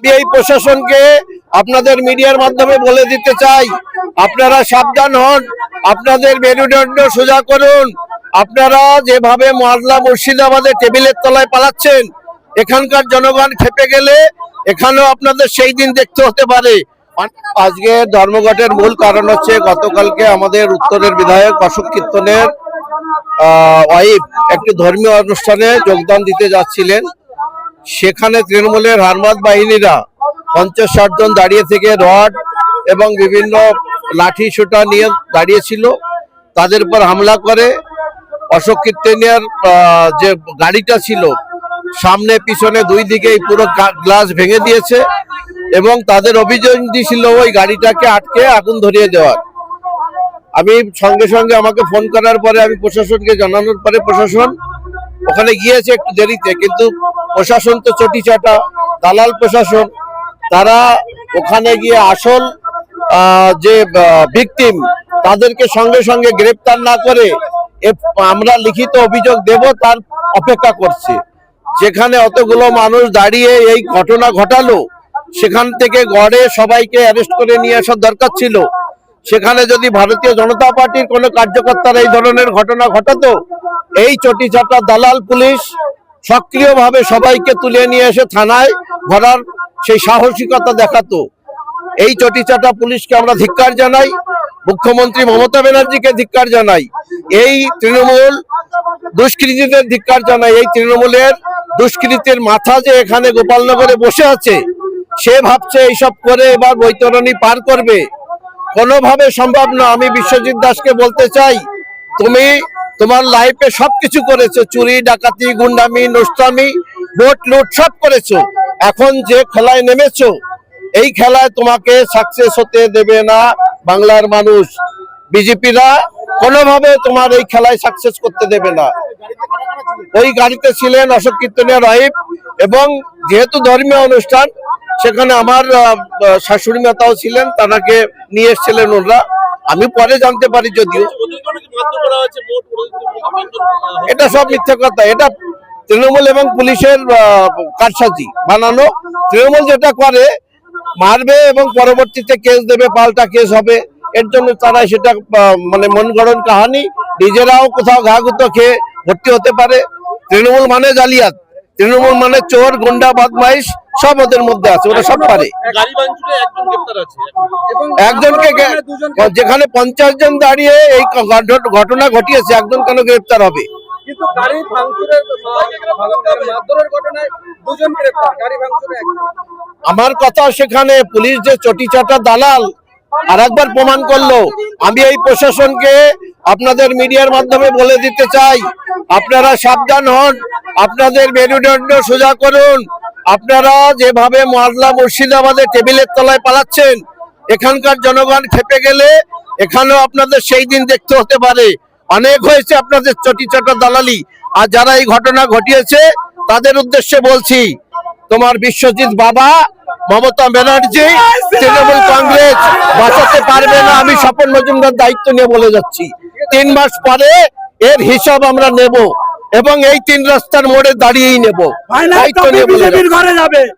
আমি এই প্রশাসনকে আপনাদের মিডিয়ার মাধ্যমে বলে দিতে চাই। আপনারা সাবধান হন, আপনাদের মেরুদণ্ড সোজা করুন। আপনারা যেভাবে মালদা মুর্শিদাবাদে টেবিলের তলায় পালাচ্ছেন, এখানকার জনগণ খেপে গেলে এখানেও আপনাদের সেই দিন দেখতে হতে পারে। আজকে ধর্মঘটের মূল কারণ হচ্ছে গতকালকে আমাদের উত্তরের বিধায়ক অশোক কীর্তনের ওয়াইফ একটি ধর্মীয় অনুষ্ঠানে যোগদান দিতে যাচ্ছিলেন। সেখানে তৃণমূলের হারমাদ বাহিনীরা পঞ্চাশ ষাট জন দাঁড়িয়ে থেকে রড এবং বিভিন্ন লাঠি সোটা নিয়ে দাঁড়িয়েছিল। তাদের উপর হামলা করে অশোক কীর্তনিয়ার যে গাড়িটা ছিল, সামনে, পিছনে, দুই দিকেই পুরো গ্লাস ভেঙে দিয়েছে এবং তাদের অভিযোগ ছিল ওই গাড়িটাকে আটকে আগুন ধরিয়ে দেওয়ার। আমি সঙ্গে সঙ্গে আমাকে ফোন করার পরে আমি প্রশাসনকে জানানোর পরে প্রশাসন ওখানে গিয়েছে একটু দেরিতে, কিন্তু প্রশাসন তো চটি চাটা, দালাল প্রশাসন, তারা ওখানে গিয়ে আসল যে ভিকটিম তাদেরকে সঙ্গে সঙ্গে গ্রেপ্তার না করে আমরা লিখিত অভিযোগ দেব, তার অপেক্ষা করছে। যেখানে অতগুলো মানুষ দাঁড়িয়ে এই ঘটনা ঘটালো, সেখান থেকে গড়ে সবাইকে অ্যারেস্ট করে নিয়ে আসার দরকার ছিল। সেখানে যদি ভারতীয় জনতা পার্টির কোনো কার্যকর্তারা এই ধরনের ঘটনা ঘটাতো, এই চাটা দালাল পুলিশ সক্রিয়ভাবে সবাইকে তুলে নিয়ে এসে থানায় ভরার সেই সাহসিকতা দেখাতো। এই চটি চাটা পুলিশকে আমরা ধিক্কার জানাই, মুখ্যমন্ত্রী মমতা ব্যানার্জিকে ধিক্কার জানাই, এই তৃণমূল দুষ্কৃতীদের ধিক্কার জানাই, এই তৃণমূলের দুষ্কৃতির মাথা যে এখানে গোপালনগরে বসে আছে, সে ভাবছে এইসব করে এবার বৈতরণী পার করবে। কোনোভাবে সম্ভব না, আমি বিশ্বজিৎ দাসকে বলতে চাই, তুমি তোমার লাইফে সবকিছু করেছ। চুরি, ডাকাতি, গুন্ডামি নোস্তামি ভোট লুট সব করেছ। এখন যে খেলায় নেমেছো, এই খেলায় তোমাকে সাকসেস হতে দেবে না বাংলার মানুষ। বিজেপিরা কোনোভাবে তোমার এই খেলায় সাকসেস করতে দেবে না। ওই গাড়িতে ছিলেন অশোক কীর্তনিয়া রাহিব এবং যেহেতু ধর্মীয় অনুষ্ঠান, সেখানে আমার শাশুড়ি মাতাও ছিলেন তানাকে নিয়ে এসেছিলেন ওরা। আমি পরে জানতে পারি যদিও। এটা সব মিথ্যা কথা। এটা তৃণমূল এবং পুলিশের কারসাজি বানানো। তৃণমূল যেটা করে, মারবে এবং পরবর্তীতে কেস দেবে, পাল্টা কেস হবে। এর জন্য তারা সেটা মানে মন গড়ন কাহানি। নিজেরাও কোথাও ঘাগুতো খেয়ে ভর্তি হতে পারে। তৃণমূল মানে জালিয়াত। তৃণমূল মানে চোর গুন্ডা বদমাইশ সব ওদের মধ্যে আছে ওরা সব পারে। একজনকে যেখানে পঞ্চাশ জন দাঁড়িয়ে এই ঘটনা ঘটিয়েছে একজন কেন গ্রেপ্তার হবে? কিন্তু গাড়ি ভাঙচুরের মারধরের ঘটনায় দুজন গ্রেপ্তার গাড়ি ভাঙচুরে আমার কথা সেখানে পুলিশ যে চটি চাটা দালাল আর একবার প্রমাণ করল। আমি এই প্রশাসনকে আপনাদের মিডিয়ার মাধ্যমে বলে দিতে চাই। আপনারা সাবধান হন, আপনাদের মেরুদণ্ড সোজা করুন। আপনারা যেভাবে মালদা মুর্শিদাবাদে টেবিলের তলায় পালাচ্ছেন, এখানকার জনগণ খেপে গেলে এখানেও আপনাদের সেই দিন দেখতে হতে পারে। অনেক হয়েছে আপনাদের চটি চাটা দালালি। আর যারা এই ঘটনা ঘটিয়েছে, তাদের উদ্দেশ্যে বলছি তোমার বিশ্বজিৎ বাবা মমতা ব্যানার্জি তৃণমূল কংগ্রেস বাঁচাতে পারবে না আমি স্বপন মজুমদার দায়িত্ব নিয়ে বলে যাচ্ছি। তিন মাস পরে এর হিসাব আমরা নেব এবং এই তিন রাস্তার মোড়ে দাঁড়িয়েই নেব। দায়িত্ব নিয়ে বলে ঘরে যাবে।